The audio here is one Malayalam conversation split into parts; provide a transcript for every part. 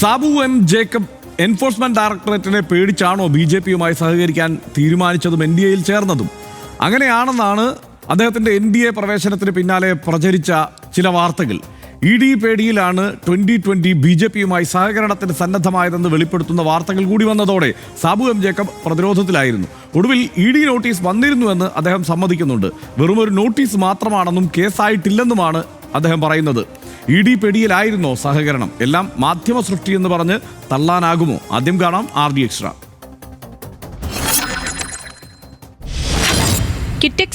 സാബു എം ജേക്കബ് എൻഫോഴ്സ്മെന്റ് ഡയറക്ടറേറ്റിനെ പേടിച്ചാണോ ബി ജെ പിയുമായി സഹകരിക്കാൻ തീരുമാനിച്ചതും എൻ ഡി എയിൽ ചേർന്നതും? അങ്ങനെയാണെന്നാണ് അദ്ദേഹത്തിന്റെ എൻ ഡി എ പ്രവേശനത്തിന് പിന്നാലെ പ്രചരിച്ച ചില വാർത്തകൾ. ഇ ഡി പേടിയിലാണ് ട്വന്റി ട്വന്റി ബി ജെ പിയുമായി സഹകരണത്തിന് സന്നദ്ധമായതെന്ന് വെളിപ്പെടുത്തുന്ന വാർത്തകൾ കൂടി വന്നതോടെ സാബു എം ജേക്കബ് പ്രതിരോധത്തിലായിരുന്നു. ഒടുവിൽ ഇ ഡി നോട്ടീസ് വന്നിരുന്നുവെന്ന് അദ്ദേഹം സമ്മതിക്കുന്നുണ്ട്. വെറുമൊരു നോട്ടീസ് മാത്രമാണെന്നും കേസായിട്ടില്ലെന്നുമാണ് അദ്ദേഹം പറയുന്നത്. ഇ ഡി പെടിയിലായിരുന്നോ സഹകരണം? എല്ലാം മാധ്യമ സൃഷ്ടി എന്ന് പറഞ്ഞ് തള്ളാനാകുമോ? ആദ്യം കാണാം ആർ ഡി എക്സ്ട്രാ.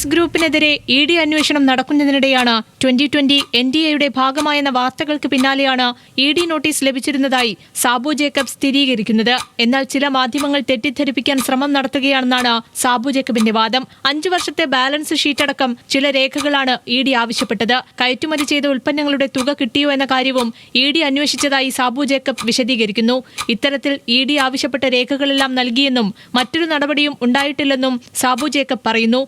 കിറ്റെക്സ് ഗ്രൂപ്പിനെതിരെ ഇ ഡി അന്വേഷണം നടക്കുന്നതിനിടെയാണ് ട്വന്റി ട്വന്റി എൻ ഡി എയുടെ ഭാഗമായെന്ന വാർത്തകൾക്ക് പിന്നാലെയാണ് ഇ ഡി നോട്ടീസ് ലഭിച്ചിരുന്നതായി സാബു ജേക്കബ് സ്ഥിരീകരിക്കുന്നത്. എന്നാൽ ചില മാധ്യമങ്ങൾ തെറ്റിദ്ധരിപ്പിക്കാൻ ശ്രമം നടത്തുകയാണെന്നാണ് സാബു ജേക്കബിന്റെ വാദം. അഞ്ചു വർഷത്തെ ബാലൻസ് ഷീറ്റ് അടക്കം ചില രേഖകളാണ് ഇ ഡി ആവശ്യപ്പെട്ടത്. കയറ്റുമതി ചെയ്ത ഉൽപ്പന്നങ്ങളുടെ തുക കിട്ടിയോ എന്ന കാര്യവും ഇ ഡി അന്വേഷിച്ചതായി സാബു ജേക്കബ് വിശദീകരിക്കുന്നു. ഇത്തരത്തിൽ ഇ ഡി ആവശ്യപ്പെട്ട രേഖകളെല്ലാം നൽകിയെന്നും മറ്റൊരു നടപടിയും ഉണ്ടായിട്ടില്ലെന്നും സാബു ജേക്കബ് പറയുന്നു.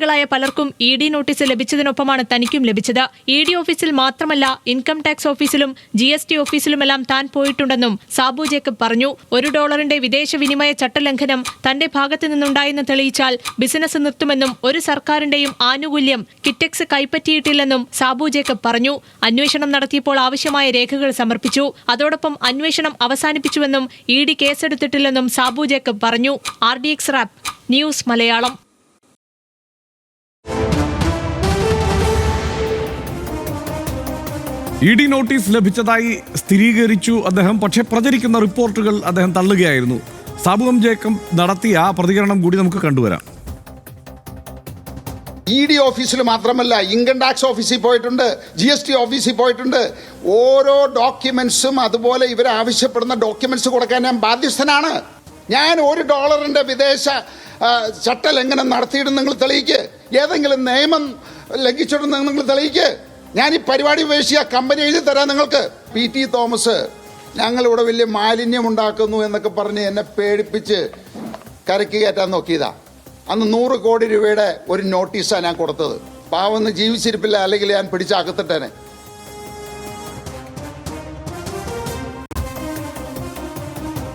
വ്യവസായികളായ പലർക്കും ഇ ഡി നോട്ടീസ് ലഭിച്ചതിനൊപ്പമാണ് തനിക്കും ലഭിച്ചത്. ഇ ഡി ഓഫീസിൽ മാത്രമല്ല ഇൻകം ടാക്സ് ഓഫീസിലും ജി എസ് ടി ഓഫീസിലുമെല്ലാം താൻ പോയിട്ടുണ്ടെന്നും സാബു ജേക്കബ് പറഞ്ഞു. ഒരു ഡോളറിന്റെ വിദേശ വിനിമയ ചട്ടലംഘനം തന്റെ ഭാഗത്തു നിന്നുണ്ടായെന്ന് തെളിയിച്ചാൽ ബിസിനസ് നിർത്തുമെന്നും ഒരു സർക്കാരിന്റെയും ആനുകൂല്യം കിറ്റക്സ് കൈപ്പറ്റിയിട്ടില്ലെന്നും സാബു ജേക്കബ് പറഞ്ഞു. അന്വേഷണം നടത്തിയപ്പോൾ ആവശ്യമായ രേഖകൾ സമർപ്പിച്ചു. അതോടൊപ്പം അന്വേഷണം അവസാനിപ്പിച്ചുവെന്നും ഇ ഡി കേസെടുത്തിട്ടില്ലെന്നും സാബു ജേക്കബ് പറഞ്ഞു. R D X rap news Malayalam. E D notice ലഭിച്ചതായി സ്ഥിരീകരിച്ചു അദ്ദേഹം പക്ഷേ പ്രചരിക്കുന്ന റിപ്പോർട്ടുകൾ അദ്ദേഹം തള്ളുകയായിരുന്നു. സാബു എം ജേക്കബ് നടത്തിയ പ്രതികരണം കൂടി നമുക്ക് കണ്ടുവരാം. ഇ ഡി ഓഫീസിൽ മാത്രമല്ല ഇൻകം ടാക്സ് ഓഫീസിൽ പോയിട്ടുണ്ട് ജി എസ് ടി ഓഫീസിൽ പോയിട്ടുണ്ട്. ഓരോ ഡോക്യുമെന്റ്സും അതുപോലെ ഇവർ ആവശ്യപ്പെടുന്ന ഡോക്യുമെന്റ്സ് കൊടുക്കാൻ ഞാൻ ബാധ്യസ്ഥനാണ്. ഞാൻ ഒരു ഡോളറിന്റെ വിദേശ ചട്ടലംഘനം നടത്തിയിട്ട് നിങ്ങൾ തെളിയിക്ക്. ഏതെങ്കിലും നിയമം ലംഘിച്ചിട്ടുണ്ടെന്ന് നിങ്ങൾ തെളിയിക്ക്. ഞാൻ ഈ പരിപാടി ഉപേക്ഷിക്കുക കമ്പനി എഴുതി തരാം നിങ്ങൾക്ക്. പി ടി തോമസ് ഞങ്ങളിവിടെ വലിയ മാലിന്യം ഉണ്ടാക്കുന്നു എന്നൊക്കെ പറഞ്ഞ് എന്നെ പേടിപ്പിച്ച് കരക്ക് കയറ്റാൻ നോക്കിയതാ. അന്ന് നൂറ് കോടി രൂപയുടെ ഒരു നോട്ടീസാണ് ഞാൻ കൊടുത്തത്. പാവന്ന് ജീവിച്ചിരിപ്പില്ല അല്ലെങ്കിൽ ഞാൻ പിടിച്ചകത്തിട്ടേനെ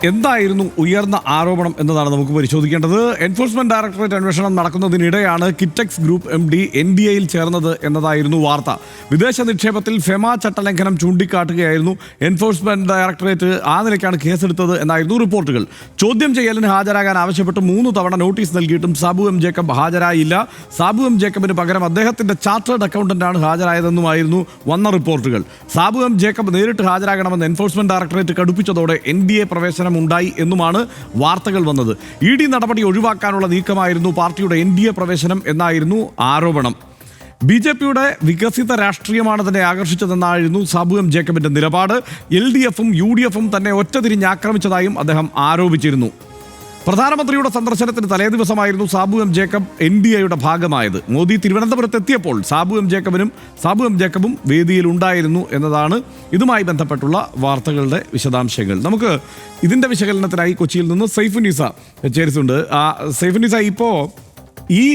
എന്തായിരുന്നു ഉയർന്ന ആരോപണം എന്നതാണ് നമുക്ക് പരിശോധിക്കേണ്ടത്. എൻഫോഴ്സ്മെന്റ് ഡയറക്ടറേറ്റ് അന്വേഷണം നടക്കുന്നതിനിടെയാണ് Kitex group M D N D എയിൽ ചേർന്നത് എന്നതായിരുന്നു വാർത്ത. വിദേശ നിക്ഷേപത്തിൽ ഫെമ ചട്ടലംഘനം ചൂണ്ടിക്കാട്ടുകയായിരുന്നു എൻഫോഴ്സ്മെന്റ് ഡയറക്ടറേറ്റ് ആ നിലയ്ക്കാണ് കേസെടുത്തത് എന്നായിരുന്നു റിപ്പോർട്ടുകൾ. ചോദ്യം ചെയ്യലിന് ഹാജരാകാൻ ആവശ്യപ്പെട്ട് മൂന്ന് തവണ നോട്ടീസ് നൽകിയിട്ടും സാബു എം ജേക്കബ് ഹാജരായില്ല. സാബു എം ജേക്കബിന് പകരം അദ്ദേഹത്തിന്റെ ചാർട്ടേഡ് അക്കൗണ്ടന്റാണ് ഹാജരായതെന്നുമായിരുന്നു വന്ന റിപ്പോർട്ടുകൾ. സാബു എം ജേക്കബ് നേരിട്ട് ഹാജരാകണമെന്ന് എൻഫോഴ്സ്മെന്റ് ഡയറക്ടറേറ്റ് കടുപ്പിച്ചതോടെ എൻ ഡി എ പ്രവേശനം ഉണ്ടായി എന്നുമാണ് വാർത്തകൾ വന്നത്. ഇ ഡി നടപടി ഒഴിവാക്കാനുള്ള നീക്കമായിരുന്നു പാർട്ടിയുടെ എൻ ഡി എ പ്രവേശനം എന്നായിരുന്നു ആരോപണം. ബി ജെ പിയുടെ വികസിത രാഷ്ട്രീയമാണ് തന്നെ ആകർഷിച്ചതെന്നായിരുന്നു സാബു എം ജേക്കബിന്റെ നിലപാട്. എൽ ഡി എഫും യു ഡി എഫും തന്നെ ഒറ്റതിരിഞ്ഞ് ആക്രമിച്ചതായും അദ്ദേഹം ആരോപിച്ചിരുന്നു. പ്രധാനമന്ത്രിയുടെ സന്ദർശനത്തിന് തലേദിവസമായിരുന്നു Sabu M Jacob N D എയുടെ ഭാഗമായത്. മോദി തിരുവനന്തപുരത്ത് എത്തിയപ്പോൾ സാബു എം ജേക്കബിനും സാബു എം ജേക്കബും വേദിയിൽ ഉണ്ടായിരുന്നു എന്നതാണ് ഇതുമായി ബന്ധപ്പെട്ടുള്ള വാർത്തകളുടെ വിശദാംശങ്ങൾ. നമുക്ക് ഇതിന്റെ വിശകലനത്തിനായി കൊച്ചിയിൽ നിന്ന് സൈഫുനിസ ചേരുന്നുണ്ട്. ആ സൈഫുനിസ ഇപ്പോൾ ഈ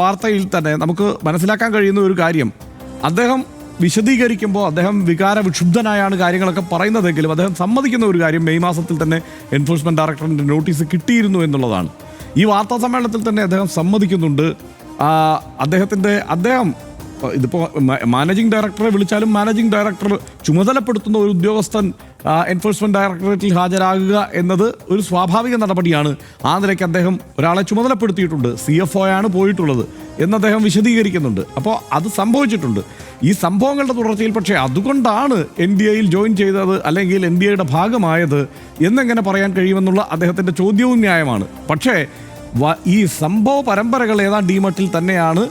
വാർത്തയിൽ തന്നെ നമുക്ക് മനസ്സിലാക്കാൻ കഴിയുന്ന ഒരു കാര്യം. അദ്ദേഹം വിശദീകരിക്കുമ്പോൾ അദ്ദേഹം വികാര വിക്ഷുബ്ധനായാണ് കാര്യങ്ങളൊക്കെ പറയുന്നതെങ്കിലും അദ്ദേഹം സമ്മതിക്കുന്ന ഒരു കാര്യം മെയ് മാസത്തിൽ തന്നെ എൻഫോഴ്സ്മെന്റ് ഡയറക്ടറിന്റെ നോട്ടീസ് കിട്ടിയിരുന്നു എന്നുള്ളതാണ്. ഈ വാർത്താ സമ്മേളനത്തിൽ തന്നെ അദ്ദേഹം സമ്മതിക്കുന്നുണ്ട്. അദ്ദേഹത്തിന്റെ അദ്ദേഹം ഇതിപ്പോൾ ഇതിപ്പോ മാനേജിംഗ് ഡയറക്ടറെ വിളിച്ചാലും മാനേജിംഗ് ഡയറക്ടർ ചുമതലപ്പെടുത്തുന്ന ഒരു ഉദ്യോഗസ്ഥൻ എൻഫോഴ്സ്മെന്റ് ഡയറക്ടറേറ്റിൽ ഹാജരാകുക എന്നത് ഒരു സ്വാഭാവിക നടപടിയാണ്. ആ നിലയ്ക്ക് അദ്ദേഹം ഒരാളെ ചുമതലപ്പെടുത്തിയിട്ടുണ്ട്. സി എഫ് ഒ ആണ് പോയിട്ടുള്ളത് എന്ന് അദ്ദേഹം വിശദീകരിക്കുന്നുണ്ട്. അപ്പോൾ അത് സംഭവിച്ചിട്ടുണ്ട്. ഈ സംഭവങ്ങളുടെ തുടർച്ചയിൽ പക്ഷേ അതുകൊണ്ടാണ് എൻ ഡി എയിൽ ജോയിൻ ചെയ്തത് അല്ലെങ്കിൽ എൻ ഡി എയുടെ ഭാഗമായത് എന്നെങ്ങനെ പറയാൻ കഴിയുമെന്നുള്ള അദ്ദേഹത്തിന്റെ ചോദ്യവും ന്യായമാണ്. പക്ഷേ ഈ സംഭവ പരമ്പരകൾ ഏതാണ്ട് ഈ മട്ടിൽ തന്നെയാണ്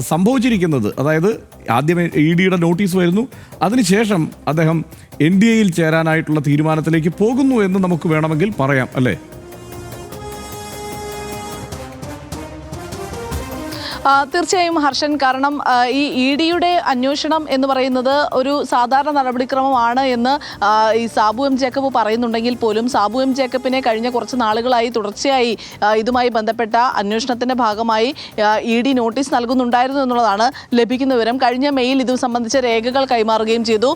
സംഭവിച്ചിരിക്കുന്നത്. അതായത് ആദ്യം ഇ ഡിയുടെ നോട്ടീസ് വരുന്നു. അതിനുശേഷം അദ്ദേഹം എൻ ഡി എയിൽ ചേരാനായിട്ടുള്ള തീരുമാനത്തിലേക്ക് പോകുന്നു എന്ന് നമുക്ക് വേണമെങ്കിൽ പറയാം അല്ലേ? തീർച്ചയായും ഹർഷൻ കാരണം ഈ ഇ ഡിയുടെ അന്വേഷണം എന്ന് പറയുന്നത് ഒരു സാധാരണ നടപടിക്രമമാണ് എന്ന് ഈ സാബു എം ജേക്കബ് പറയുന്നുണ്ടെങ്കിൽ പോലും സാബു എം ജേക്കബിനെ കഴിഞ്ഞ കുറച്ച് നാളുകളായി തുടർച്ചയായി ഇതുമായി ബന്ധപ്പെട്ട അന്വേഷണത്തിന്റെ ഭാഗമായി ഇ ഡി നോട്ടീസ് നൽകുന്നുണ്ടായിരുന്നു എന്നുള്ളതാണ് ലഭിക്കുന്ന വിവരം. കഴിഞ്ഞ മെയിൽ ഇത് സംബന്ധിച്ച രേഖകൾ കൈമാറുകയും ചെയ്തു.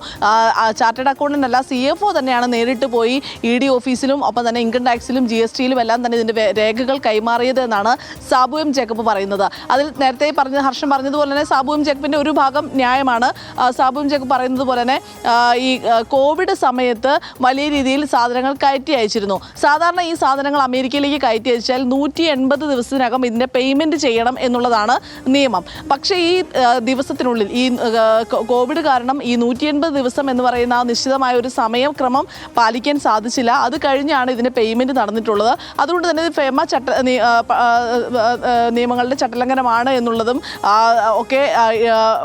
ചാർട്ടേഡ് അക്കൗണ്ടന്റ് അല്ല സി എഫ് ഒ തന്നെയാണ് നേരിട്ട് പോയി ഇ ഡി ഓഫീസിലും ഒപ്പം തന്നെ ഇൻകം ടാക്സിലും ജി എസ് ടിയിലും എല്ലാം തന്നെ ഇതിന്റെ രേഖകൾ കൈമാറിയത് എന്നാണ് സാബു എം ജേക്കബ് പറയുന്നത്. അതിൽ നേരത്തെ പറഞ്ഞ ഹർഷൻ പറഞ്ഞതുപോലെ തന്നെ സാബുവും എം ഒരു ഭാഗം ന്യായമാണ്. സാബുവും ജേക്കബ് പറയുന്നത് പോലെ തന്നെ ഈ കോവിഡ് സമയത്ത് വലിയ രീതിയിൽ സാധനങ്ങൾ കയറ്റി അയച്ചിരുന്നു. സാധാരണ ഈ സാധനങ്ങൾ അമേരിക്കയിലേക്ക് കയറ്റി അയച്ചാൽ നൂറ്റി എൺപത് ദിവസത്തിനകം ഇതിന്റെ പേയ്മെന്റ് ചെയ്യണം എന്നുള്ളതാണ് നിയമം. പക്ഷേ ഈ ദിവസത്തിനുള്ളിൽ ഈ കോവിഡ് കാരണം ഈ നൂറ്റി എൺപത് ദിവസം എന്ന് പറയുന്ന ആ നിശ്ചിതമായ ഒരു സമയക്രമം പാലിക്കാൻ സാധിച്ചില്ല. അത് കഴിഞ്ഞാണ് ഇതിന് പേയ്മെന്റ് നടന്നിട്ടുള്ളത്. അതുകൊണ്ട് തന്നെ ഫേമ ചട്ട നിയമങ്ങളുടെ ചട്ടലംഘനമാണ് എന്നുള്ളതും ഒക്കെ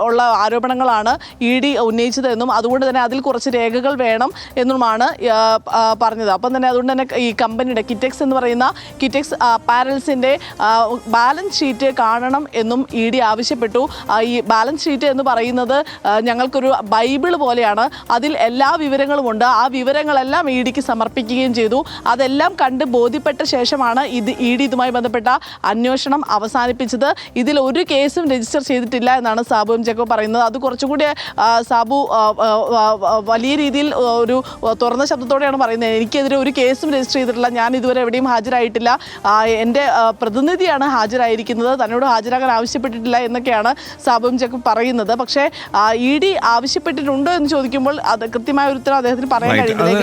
ഉള്ള ആരോപണങ്ങളാണ് ഇ ഡി ഉന്നയിച്ചത് എന്നും അതുകൊണ്ട് തന്നെ അതിൽ കുറച്ച് രേഖകൾ വേണം എന്നുമാണ് പറഞ്ഞത്. അപ്പം തന്നെ അതുകൊണ്ട് തന്നെ ഈ കമ്പനിയുടെ കിറ്റെക്സ് എന്ന് പറയുന്ന കിറ്റെക്സ് പാരൽസിന്റെ ബാലൻസ് ഷീറ്റ് കാണണം എന്നും ഇ ഡി ആവശ്യപ്പെട്ടു. ഈ ബാലൻസ് ഷീറ്റ് എന്ന് പറയുന്നത് ഞങ്ങൾക്കൊരു ബൈബിൾ പോലെയാണ്. അതിൽ എല്ലാ വിവരങ്ങളും ഉണ്ട്. ആ വിവരങ്ങളെല്ലാം ഇ ഡിക്ക് സമർപ്പിക്കുകയും ചെയ്തു. അതെല്ലാം കണ്ട് ബോധ്യപ്പെട്ട ശേഷമാണ് ഇത് ഇ ഡി ഇതുമായി ബന്ധപ്പെട്ട അന്വേഷണം അവസാനിപ്പിച്ചത്. ഇതിൽ ഒരു കേസും രജിസ്റ്റർ ചെയ്തിട്ടില്ല എന്നാണ് സാബു എം ജേക്കബ് പറയുന്നത്. അത് കുറച്ചുകൂടി സാബു വലിയ രീതിയിൽ ഒരു തുറന്ന ശബ്ദത്തോടെയാണ് പറയുന്നത്. എനിക്കെതിരെ ഒരു കേസും രജിസ്റ്റർ ചെയ്തിട്ടില്ല. ഞാൻ ഇതുവരെ എവിടെയും ഹാജരായിട്ടില്ല. എന്റെ പ്രതിനിധിയാണ് ഹാജരായിരിക്കുന്നത്. തന്നോട് ഹാജരാകാൻ ആവശ്യപ്പെട്ടിട്ടില്ല എന്നൊക്കെയാണ് സാബു എം ജേക്കബ് പറയുന്നത്. പക്ഷേ ഇ ഡി ആവശ്യപ്പെട്ടിട്ടുണ്ടോ എന്ന് ചോദിക്കുമ്പോൾ അത് കൃത്യമായ ഒരു ഉത്തരം അദ്ദേഹത്തിന് പറയാൻ. കഴിയുന്നില്ല.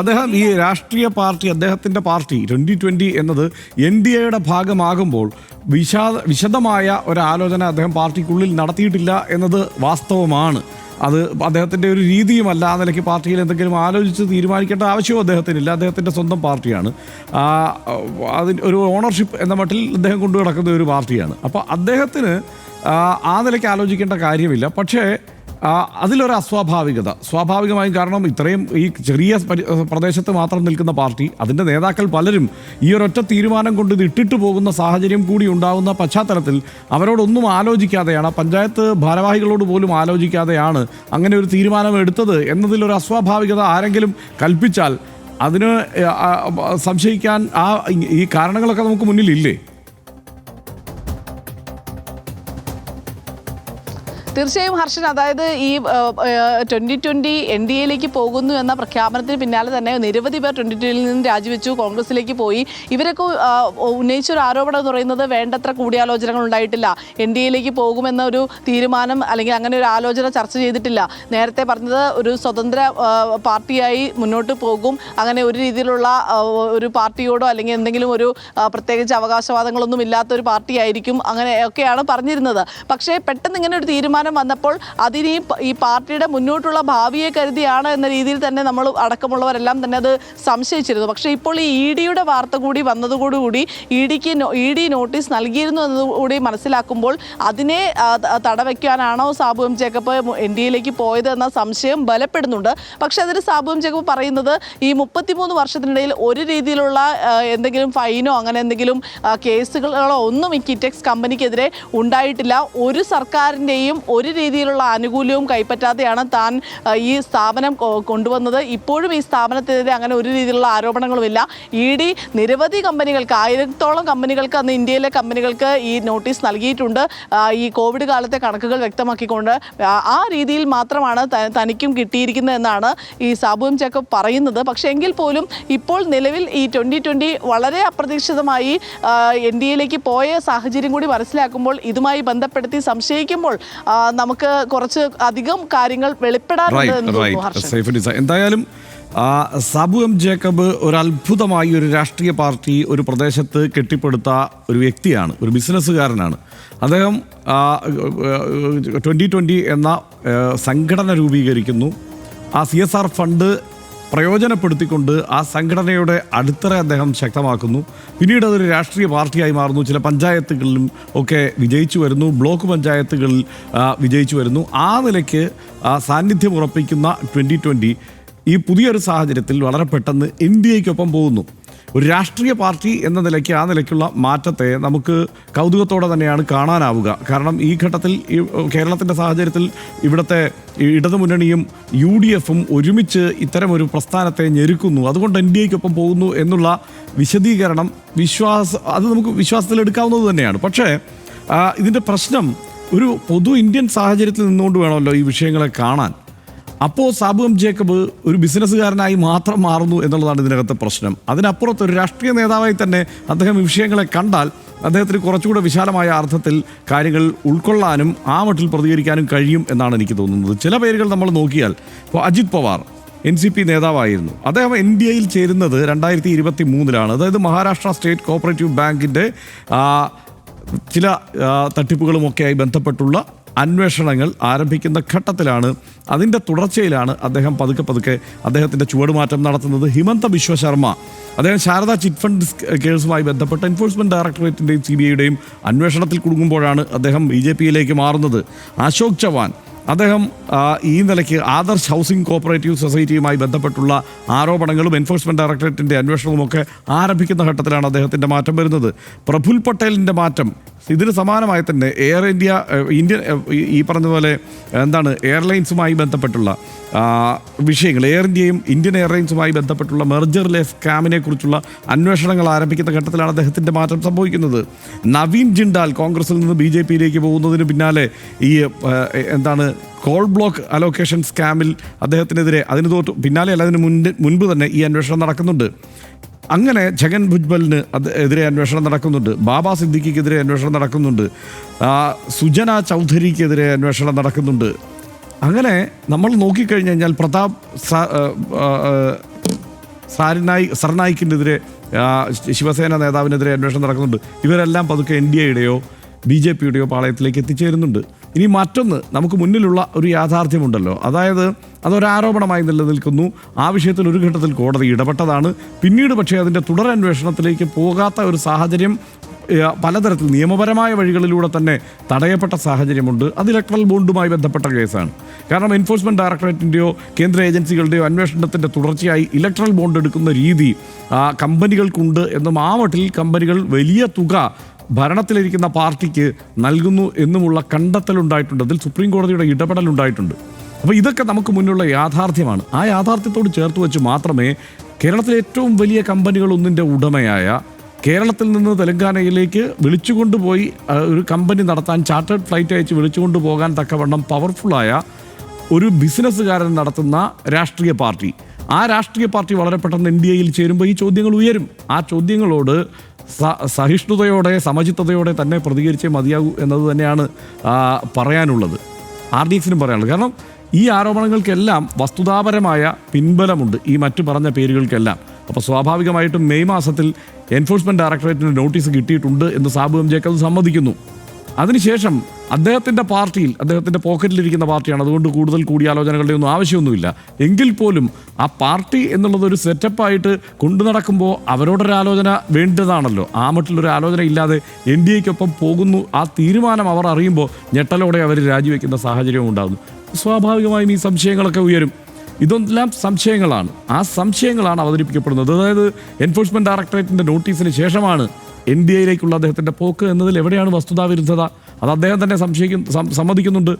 അദ്ദേഹം ഈ രാഷ്ട്രീയ പാർട്ടി അദ്ദേഹത്തിന്റെ പാർട്ടി ട്വന്റി ട്വന്റി എന്നത് എൻ ഡി എയുടെ ഭാഗമാകുമ്പോൾ വിശാദ വിശദമായ ഒരാലോചന അദ്ദേഹം പാർട്ടിക്കുള്ളിൽ നടത്തിയിട്ടില്ല എന്നത് വാസ്തവമാണ്. അത് അദ്ദേഹത്തിന്റെ ഒരു രീതിയുമല്ല ആ നിലയ്ക്ക് പാർട്ടിയിൽ എന്തെങ്കിലും ആലോചിച്ച് തീരുമാനിക്കേണ്ട ആവശ്യവും അദ്ദേഹത്തിനില്ല. അദ്ദേഹത്തിന്റെ സ്വന്തം പാർട്ടിയാണ്. അതിന് ഒരു ഓണർഷിപ്പ് എന്ന മട്ടിൽ അദ്ദേഹം കൊണ്ടു നടക്കുന്ന ഒരു പാർട്ടിയാണ്. അപ്പോൾ അദ്ദേഹത്തിന് ആ, നിലയ്ക്ക് ആലോചിക്കേണ്ട കാര്യമില്ല. പക്ഷേ അതിലൊരു അസ്വാഭാവികത. സ്വാഭാവികമായും കാരണം ഇത്രയും ഈ ചെറിയ പരി- പ്രദേശത്ത് മാത്രം നിൽക്കുന്ന പാർട്ടി അതിന്റെ നേതാക്കൾ പലരും ഈ ഒരൊറ്റ തീരുമാനം കൊണ്ട് ഇത് ഇട്ടിട്ട് പോകുന്ന സാഹചര്യം കൂടി ഉണ്ടാകുന്ന പശ്ചാത്തലത്തിൽ അവരോടൊന്നും ആലോചിക്കാതെയാണ് പഞ്ചായത്ത് ഭാരവാഹികളോട് പോലും ആലോചിക്കാതെയാണ് അങ്ങനെ ഒരു തീരുമാനം എടുത്തത് എന്നതിലൊരു അസ്വാഭാവികത ആരെങ്കിലും കൽപ്പിച്ചാൽ അതിന് സംശയിക്കാൻ ആ ഈ കാരണങ്ങളൊക്കെ നമുക്ക് മുന്നിലില്ലേ? തീർച്ചയായും ഹർഷൻ അതായത് ഈ ട്വന്റി ട്വന്റി എൻ ഡി എയിലേക്ക് പോകുന്നു എന്ന പ്രഖ്യാപനത്തിന് പിന്നാലെ തന്നെ നിരവധി പേർ ട്വന്റി ട്വന്റിയിൽ നിന്ന് രാജിവെച്ചു. കോൺഗ്രസിലേക്ക് പോയി. ഇവരൊക്കെ ഉന്നയിച്ച ഒരു ആരോപണം എന്ന് പറയുന്നത് വേണ്ടത്ര കൂടിയാലോചനകൾ ഉണ്ടായിട്ടില്ല. എൻ ഡി എയിലേക്ക് പോകുമെന്ന ഒരു തീരുമാനം അല്ലെങ്കിൽ അങ്ങനെ ഒരു ആലോചന ചർച്ച ചെയ്തിട്ടില്ല. നേരത്തെ പറഞ്ഞത് ഒരു സ്വതന്ത്ര പാർട്ടിയായി മുന്നോട്ട് പോകും. അങ്ങനെ ഒരു രീതിയിലുള്ള ഒരു പാർട്ടിയോടോ അല്ലെങ്കിൽ എന്തെങ്കിലും ഒരു പ്രത്യേകിച്ച് അവകാശവാദങ്ങളൊന്നും ഇല്ലാത്ത ഒരു പാർട്ടിയായിരിക്കും. അങ്ങനെ ഒക്കെയാണ് പറഞ്ഞിരുന്നത്. പക്ഷേ പെട്ടെന്ന് ഇങ്ങനെ ഒരു തീരുമാനം വന്നപ്പോൾ അതിന് ഈ പാർട്ടിയുടെ മുന്നോട്ടുള്ള ഭാവിയെ കരുതിയാണ് എന്ന രീതിയിൽ തന്നെ നമ്മൾ അടക്കമുള്ളവരെല്ലാം തന്നെ അത് സംശയിച്ചിരുന്നു. പക്ഷേ ഇപ്പോൾ ഈ ഇ ഡിയുടെ വാർത്ത കൂടി വന്നതോടുകൂടി ഇ ഡിക്ക് ഇ ഡി നോട്ടീസ് നൽകിയിരുന്നു എന്നതുകൂടി മനസ്സിലാക്കുമ്പോൾ അതിനെ തടവയ്ക്കാനാണോ Sabu M Jacob N D എയിലേക്ക് പോയത് എന്ന സംശയം ബലപ്പെടുന്നുണ്ട്. പക്ഷേ അതിന് സാബു എം ജേക്കബ് പറയുന്നത് ഈ മുപ്പത്തിമൂന്ന് വർഷത്തിനിടയിൽ ഒരു രീതിയിലുള്ള എന്തെങ്കിലും ഫൈനോ അങ്ങനെ എന്തെങ്കിലും കേസുകളോ ഒന്നും ഈ കിറ്റെക്സ് കമ്പനിക്കെതിരെ ഉണ്ടായിട്ടില്ല. ഒരു സർക്കാരിന്റെയും ഒരു രീതിയിലുള്ള ആനുകൂല്യവും കൈപ്പറ്റാതെയാണ് താൻ ഈ സ്ഥാപനം കൊണ്ടുവന്നത്. ഇപ്പോഴും ഈ സ്ഥാപനത്തിനെതിരെ അങ്ങനെ ഒരു രീതിയിലുള്ള ആരോപണങ്ങളുമില്ല. ഇ ഡി നിരവധി കമ്പനികൾക്ക് ആയിരത്തോളം കമ്പനികൾക്ക് അന്ന് ഇന്ത്യയിലെ കമ്പനികൾക്ക് ഈ നോട്ടീസ് നൽകിയിട്ടുണ്ട്. ഈ കോവിഡ് കാലത്തെ കണക്കുകൾ വ്യക്തമാക്കിക്കൊണ്ട് ആ, രീതിയിൽ മാത്രമാണ് തനിക്കും കിട്ടിയിരിക്കുന്നത് എന്നാണ് ഈ സാബുവും എം ജേക്കബ് പറയുന്നത്. പക്ഷേ എങ്കിൽ പോലും ഇപ്പോൾ നിലവിൽ ഈ ട്വന്റി ട്വന്റി വളരെ അപ്രതീക്ഷിതമായി എൻ ഡി എയിലേക്ക് പോയ സാഹചര്യം കൂടി മനസ്സിലാക്കുമ്പോൾ ഇതുമായി ബന്ധപ്പെടുത്തി സംശയിക്കുമ്പോൾ നമുക്ക് കുറച്ച് അധികം കാര്യങ്ങൾ വെളിപ്പെടാറുണ്ട് എന്ന് തോന്നുന്നു എന്തായാലും ആ, സാബു എം ജേക്കബ് ഒരു അത്ഭുതമായി ഒരു രാഷ്ട്രീയ പാർട്ടി ഒരു പ്രദേശത്ത് കെട്ടിപ്പടുത്ത ഒരു വ്യക്തിയാണ് ഒരു ബിസിനസ്സുകാരനാണ് അദ്ദേഹം ട്വന്റി ട്വന്റി എന്ന സംഘടന രൂപീകരിക്കുന്നു ആ സി എസ് ആർ ഫണ്ട് പ്രയോജനപ്പെടുത്തിക്കൊണ്ട് ആ സംഘടനയുടെ അടിത്തറ അദ്ദേഹം ശക്തമാക്കുന്നു. പിന്നീട് അതൊരു രാഷ്ട്രീയ പാർട്ടിയായി മാറുന്നു. ചില പഞ്ചായത്തുകളിലും ഒക്കെ വിജയിച്ചു വരുന്നു. ബ്ലോക്ക് പഞ്ചായത്തുകളിൽ വിജയിച്ചു വരുന്നു. ആ നിലയ്ക്ക് സാന്നിധ്യം ഉറപ്പിക്കുന്ന ട്വന്റി ട്വന്റി ഈ പുതിയൊരു സാഹചര്യത്തിൽ വളരെ പെട്ടെന്ന് ഇന്ത്യയ്ക്കൊപ്പം പോകുന്നു. ഒരു രാഷ്ട്രീയ പാർട്ടി എന്ന നിലയ്ക്ക് ആ നിലയ്ക്കുള്ള മാറ്റത്തെ നമുക്ക് കൗതുകത്തോടെ തന്നെയാണ് കാണാനാവുക. കാരണം ഈ ഘട്ടത്തിൽ കേരളത്തിന്റെ സാഹചര്യത്തിൽ ഇവിടുത്തെ ഇടതുമുന്നണിയും യു ഡി എഫും ഒരുമിച്ച് ഇത്തരമൊരു പ്രസ്ഥാനത്തെ ഞെരുക്കുന്നു. അതുകൊണ്ട് എൻ ഡി എക്കൊപ്പം പോകുന്നു എന്നുള്ള വിശദീകരണം വിശ്വാസ അത് നമുക്ക് വിശ്വാസത്തിൽ എടുക്കാവുന്നത് തന്നെയാണ്. പക്ഷേ ഇതിന്റെ പ്രശ്നം ഒരു പൊതു ഇന്ത്യൻ സാഹചര്യത്തിൽ നിന്നുകൊണ്ട് വേണമല്ലോ ഈ വിഷയങ്ങളെ കാണാൻ. അപ്പോൾ സാബു ജേക്കബ് ഒരു ബിസിനസ്സുകാരനായി മാത്രം മാറുന്നു എന്നുള്ളതാണ് ഇതിനകത്തെ പ്രശ്നം. അതിനപ്പുറത്ത് ഒരു രാഷ്ട്രീയ നേതാവായി തന്നെ അദ്ദേഹം ഈ വിഷയങ്ങളെ കണ്ടാൽ അദ്ദേഹത്തിന് കുറച്ചുകൂടെ വിശാലമായ അർത്ഥത്തിൽ കാര്യങ്ങൾ ഉൾക്കൊള്ളാനും ആ മട്ടിൽ പ്രതികരിക്കാനും കഴിയും എന്നാണ് എനിക്ക് തോന്നുന്നത്. ചില പേരുകൾ നമ്മൾ നോക്കിയാൽ ഇപ്പോൾ Ajit Pawar N C P നേതാവായിരുന്നു. അദ്ദേഹം എൻ ഡി എയിൽ ചേരുന്നത് രണ്ടായിരത്തി ഇരുപത്തി മൂന്നിലാണ് അതായത് മഹാരാഷ്ട്ര സ്റ്റേറ്റ് കോപ്പറേറ്റീവ് ബാങ്കിന്റെ ചില തട്ടിപ്പുകളുമൊക്കെയായി ബന്ധപ്പെട്ടുള്ള അന്വേഷണങ്ങൾ ആരംഭിക്കുന്ന ഘട്ടത്തിലാണ് അതിന്റെ തുടർച്ചയിലാണ് അദ്ദേഹം പതുക്കെ പതുക്കെ അദ്ദേഹത്തിന്റെ ചുവടുമാറ്റം നടത്തുന്നത്. ഹിമന്ത ബിശ്വ ശർമ്മ അദ്ദേഹം ശാരദ ചിറ്റ് ഫണ്ട് കേസുമായി ബന്ധപ്പെട്ട എൻഫോഴ്സ്മെന്റ് ഡയറക്ടറേറ്റിന്റെയും സി ബി ഐയുടെയും അന്വേഷണത്തിൽ കുടുങ്ങുമ്പോഴാണ് അദ്ദേഹം ബി ജെ പിയിലേക്ക് മാറുന്നത്. അശോക് ചവാൻ അദ്ദേഹം ഈ നിലയ്ക്ക് ആദർശ് ഹൗസിംഗ് കോപ്പറേറ്റീവ് സൊസൈറ്റിയുമായി ബന്ധപ്പെട്ടുള്ള ആരോപണങ്ങളും എൻഫോഴ്സ്മെന്റ് ഡയറക്ടറേറ്റിന്റെ അന്വേഷണവുമൊക്കെ ആരംഭിക്കുന്ന ഘട്ടത്തിലാണ് അദ്ദേഹത്തിന്റെ മാറ്റം വരുന്നത്. പ്രഫുൽ പട്ടേലിന്റെ മാറ്റം ഇതിന് സമാനമായി തന്നെ എയർ ഇന്ത്യ ഇന്ത്യൻ ഈ പറഞ്ഞതുപോലെ എന്താണ് എയർലൈൻസുമായി ബന്ധപ്പെട്ടുള്ള വിഷയങ്ങൾ എയർ ഇന്ത്യയും ഇന്ത്യൻ എയർലൈൻസുമായി ബന്ധപ്പെട്ടുള്ള മെർജറിലെ സ്കാമിനെ കുറിച്ചുള്ള അന്വേഷണങ്ങൾ ആരംഭിക്കുന്ന ഘട്ടത്തിലാണ് അദ്ദേഹത്തിന്റെ മാറ്റം സംഭവിക്കുന്നത്. നവീൻ ജിണ്ടാൽ കോൺഗ്രസിൽ നിന്ന് ബി ജെ പിയിലേക്ക് പോകുന്നതിന് പിന്നാലെ ഈ എന്താണ് കോൾ ബ്ലോക്ക് അലോക്കേഷൻ സ്കാമിൽ അദ്ദേഹത്തിനെതിരെ അതിന് തോട്ട് പിന്നാലെ അല്ല അതിന് മുൻപ് മുൻപ് തന്നെ ഈ അന്വേഷണം നടക്കുന്നുണ്ട്. അങ്ങനെ ജഗൻ ഭുജ്ബലിന് എതിരെ അന്വേഷണം നടക്കുന്നുണ്ട്. ബാബ സിദ്ദിഖിക്കെതിരെ അന്വേഷണം നടക്കുന്നുണ്ട്. സുജന ചൗധരിക്കെതിരെ അന്വേഷണം നടക്കുന്നുണ്ട്. അങ്ങനെ നമ്മൾ നോക്കിക്കഴിഞ്ഞ് കഴിഞ്ഞാൽ പ്രതാപ് സാരിനായി സർനായിക്കിനെതിരെ ശിവസേന നേതാവിനെതിരെ അന്വേഷണം നടക്കുന്നുണ്ട്. ഇവരെല്ലാം പതുക്കെ എൻ ഡി എയുടെയോ ബി ജെ പിയുടെയോ പാളയത്തിലേക്ക് എത്തിച്ചേരുന്നുണ്ട്. ഇനി മറ്റൊന്ന് നമുക്ക് മുന്നിലുള്ള ഒരു യാഥാർത്ഥ്യമുണ്ടല്ലോ. അതായത് അതൊരാരോപണമായി നിലനിൽക്കുന്നു. ആ വിഷയത്തിൽ ഒരു ഘട്ടത്തിൽ കോടതി ഇടപെട്ടതാണ്. പിന്നീട് പക്ഷേ അതിന്റെ തുടരന്വേഷണത്തിലേക്ക് പോകാത്ത ഒരു സാഹചര്യം പലതരത്തിൽ നിയമപരമായ വഴികളിലൂടെ തന്നെ തടയപ്പെട്ട സാഹചര്യമുണ്ട്. അത് ഇലക്ട്രൽ ബോണ്ടുമായി ബന്ധപ്പെട്ട കേസാണ്. കാരണം എൻഫോഴ്സ്മെന്റ് ഡയറക്ടറേറ്റിന്റെയോ കേന്ദ്ര ഏജൻസികളുടെയോ അന്വേഷണത്തിന്റെ തുടർച്ചയായി ഇലക്ട്രൽ ബോണ്ട് എടുക്കുന്ന രീതി കമ്പനികൾക്കുണ്ട്. എന്നും ആ മട്ടിൽ കമ്പനികൾ വലിയ തുക ഭരണത്തിലിരിക്കുന്ന പാർട്ടിക്ക് നൽകുന്നു എന്നുമുള്ള കണ്ടെത്തലുണ്ടായിട്ടുണ്ട്. അതിൽ സുപ്രീം കോടതിയുടെ ഇടപെടൽ ഉണ്ടായിട്ടുണ്ട് അപ്പോൾ ഇതൊക്കെ നമുക്ക് മുന്നിലുള്ള യാഥാർത്ഥ്യമാണ്. ആ യാഥാർത്ഥ്യത്തോട് ചേർത്ത് വെച്ച് മാത്രമേ കേരളത്തിലെ ഏറ്റവും വലിയ കമ്പനികളൊന്നിന്റെ ഉടമയായ കേരളത്തിൽ നിന്ന് തെലങ്കാനയിലേക്ക് വിളിച്ചുകൊണ്ടുപോയി പോയി ഒരു കമ്പനി നടത്താൻ ചാർട്ടേഡ് ഫ്ലൈറ്റ് അയച്ച് വിളിച്ചുകൊണ്ട് പോകാൻ തക്കവണ്ണം പവർഫുള്ളായ ഒരു ബിസിനസ്സുകാരൻ നടത്തുന്ന രാഷ്ട്രീയ പാർട്ടി. ആ രാഷ്ട്രീയ പാർട്ടി വളരെ പെട്ടെന്ന് എൻ ഡി എയിൽ ചേരുമ്പോൾ ഈ ചോദ്യങ്ങൾ ഉയരും. ആ ചോദ്യങ്ങളോട് സഹിഷ്ണുതയോടെ സമചിത്തതയോടെ തന്നെ പ്രതികരിച്ചേ മതിയാകൂ എന്നത് തന്നെയാണ് പറയാനുള്ളത്. ആർ ഡി എക്സിനും പറയാനുള്ളത്. കാരണം ഈ ആരോപണങ്ങൾക്കെല്ലാം വസ്തുതാപരമായ പിൻബലമുണ്ട് ഈ മറ്റു പറഞ്ഞ പേരുകൾക്കെല്ലാം. അപ്പോൾ സ്വാഭാവികമായിട്ടും മെയ് മാസത്തിൽ എൻഫോഴ്സ്മെന്റ് ഡയറക്ടറേറ്റിന് നോട്ടീസ് കിട്ടിയിട്ടുണ്ട് എന്ന് സാബു എം ജേക്കബ് സമ്മതിക്കുന്നു. അതിനുശേഷം അദ്ദേഹത്തിന്റെ പാർട്ടിയിൽ അദ്ദേഹത്തിന്റെ പോക്കറ്റിലിരിക്കുന്ന പാർട്ടിയാണ്. അതുകൊണ്ട് കൂടുതൽ കൂടിയാലോചനകളുടെ ഒന്നും ആവശ്യമൊന്നുമില്ല. എങ്കിൽ പോലും ആ പാർട്ടി എന്നുള്ളത് ഒരു സെറ്റപ്പായിട്ട് കൊണ്ടു നടക്കുമ്പോൾ അവരോടൊരു ആലോചന വേണ്ടതാണല്ലോ. ആ മട്ടിലൊരു ആലോചന ഇല്ലാതെ എൻ ഡി എക്കൊപ്പം പോകുന്നു. ആ തീരുമാനം അവർ അറിയുമ്പോൾ ഞെട്ടലോടെ അവർ രാജിവെക്കുന്ന സാഹചര്യവും ഉണ്ടാകുന്നു. സ്വാഭാവികമായും ഈ സംശയങ്ങളൊക്കെ ഉയരും. ഇതെല്ലാം സംശയങ്ങളാണ്. ആ സംശയങ്ങളാണ് അവതരിപ്പിക്കപ്പെടുന്നത്. അതായത് എൻഫോഴ്സ്മെന്റ് ഡയറക്ടറേറ്റിന്റെ നോട്ടീസിന് ശേഷമാണ് എൻ ഡി എയിലേക്കുള്ള അദ്ദേഹത്തിന്റെ പോക്ക് എന്നതിൽ എവിടെയാണ് വസ്തുതാവിരുദ്ധത അത് അദ്ദേഹം തന്നെ സംശയിക്കും സമ്മതിക്കുന്നുണ്ട്.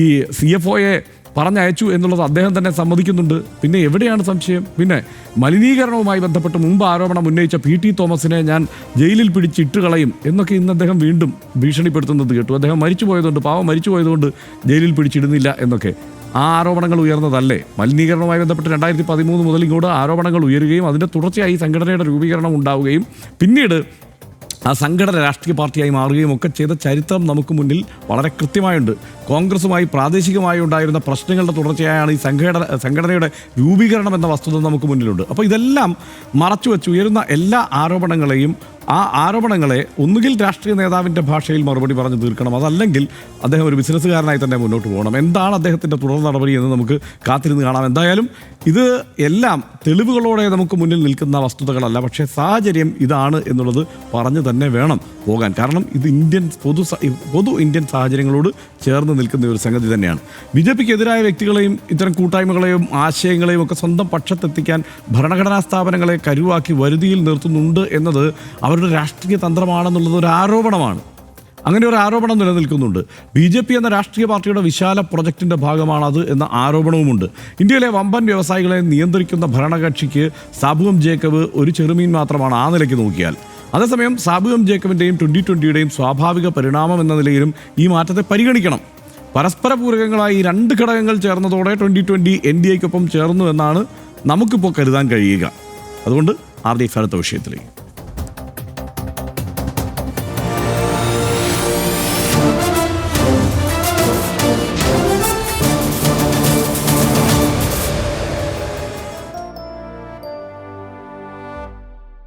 ഈ സി എഫ് ഒയെ പറഞ്ഞയച്ചു എന്നുള്ളത് അദ്ദേഹം തന്നെ സമ്മതിക്കുന്നുണ്ട്. പിന്നെ എവിടെയാണ് സംശയം? പിന്നെ മലിനീകരണവുമായി ബന്ധപ്പെട്ട് മുമ്പ് ആരോപണം ഉന്നയിച്ച പി ടി തോമസിനെ ഞാൻ ജയിലിൽ പിടിച്ചിട്ട് കളയും എന്നൊക്കെ ഇന്ന് അദ്ദേഹം വീണ്ടും ഭീഷണിപ്പെടുത്തുന്നത് കേട്ടു. അദ്ദേഹം മരിച്ചു പോയതുകൊണ്ട് പാവം മരിച്ചു പോയതുകൊണ്ട് ജയിലിൽ പിടിച്ചിടുന്നില്ല എന്നൊക്കെ. ആ ആരോപണങ്ങൾ ഉയർന്നതല്ലേ? മലിനീകരണവുമായി ബന്ധപ്പെട്ട് രണ്ടായിരത്തി പതിമൂന്ന് മുതൽ ഇങ്ങോട്ട് ആരോപണങ്ങൾ ഉയരുകയും അതിന്റെ തുടർച്ചയായി സംഘടനയുടെ രൂപീകരണം ഉണ്ടാവുകയും പിന്നീട് ആ സംഘടന രാഷ്ട്രീയ പാർട്ടിയായി മാറുകയും ഒക്കെ ചെയ്ത ചരിത്രം നമുക്ക് മുന്നിൽ വളരെ കൃത്യമായുണ്ട്. കോൺഗ്രസുമായി പ്രാദേശികമായി ഉണ്ടായിരുന്ന പ്രശ്നങ്ങളുടെ തുടർച്ചയായാണ് ഈ സംഘടന സംഘടനയുടെ രൂപീകരണം എന്ന വസ്തുത നമുക്ക് മുന്നിലുണ്ട്. അപ്പോൾ ഇതെല്ലാം മറച്ചു വെച്ച് ഉയരുന്ന എല്ലാ ആരോപണങ്ങളെയും ആ ആരോപണങ്ങളെ ഒന്നുകിൽ രാഷ്ട്രീയ നേതാവിന്റെ ഭാഷയിൽ മറുപടി പറഞ്ഞു തീർക്കണം. അതല്ലെങ്കിൽ അദ്ദേഹം ഒരു ബിസിനസ്സുകാരനായി തന്നെ മുന്നോട്ട് പോകണം. എന്താണ് അദ്ദേഹത്തിന്റെ തുടർ നടപടി എന്ന് നമുക്ക് കാത്തിരുന്ന് കാണാം. എന്തായാലും ഇത് എല്ലാം തെളിവുകളോടെ നമുക്ക് മുന്നിൽ നിൽക്കുന്ന വസ്തുതകളല്ല. പക്ഷേ സാഹചര്യം ഇതാണ് എന്നുള്ളത് പറഞ്ഞു തന്നെ വേണം പോകാൻ. കാരണം ഇത് ഇന്ത്യൻ പൊതു പൊതു ഇന്ത്യൻ സാഹചര്യങ്ങളോട് ചേർന്ന് നിൽക്കുന്ന ഒരു സംഗതി തന്നെയാണ്. ബി ജെ പിക്ക് എതിരായ വ്യക്തികളെയും ഇത്തരം കൂട്ടായ്മകളെയും ആശയങ്ങളെയും ഒക്കെ സ്വന്തം പക്ഷത്തെത്തിക്കാൻ ഭരണഘടനാ സ്ഥാപനങ്ങളെ കരുവാക്കി വരുതിയിൽ നിർത്തുന്നുണ്ട് എന്നത് അവരുടെ രാഷ്ട്രീയ തന്ത്രമാണെന്നുള്ളത് ഒരു ആരോപണമാണ്. അങ്ങനെ ഒരു ആരോപണം നിലനിൽക്കുന്നുണ്ട്. ബി ജെ പി എന്ന രാഷ്ട്രീയ പാർട്ടിയുടെ വിശാല പ്രൊജക്ടിന്റെ ഭാഗമാണത് എന്ന ആരോപണവുമുണ്ട്. ഇന്ത്യയിലെ വമ്പൻ വ്യവസായികളെ നിയന്ത്രിക്കുന്ന ഭരണകക്ഷിക്ക് സാബു എം ജേക്കബ് ഒരു ചെറുമീൻ മാത്രമാണ് ആ നിലയ്ക്ക് നോക്കിയാൽ. അതേസമയം സാബു എം ട്വന്റി ട്വന്റിയുടെയും സ്വാഭാവിക പരിണാമം എന്ന നിലയിലും ഈ മാറ്റത്തെ പരിഗണിക്കണം. പരസ്പര പൂരകങ്ങളായി രണ്ട് ഘടകങ്ങൾ ചേർന്നതോടെ ട്വന്റി ട്വന്റി എൻ ഡി എക്കൊപ്പം ചേർന്നു എന്നാണ് നമുക്കിപ്പോൾ കരുതാൻ കഴിയുക. അതുകൊണ്ട് ആർ ഡി എഫ് അടുത്ത വിഷയത്തിലേക്ക്.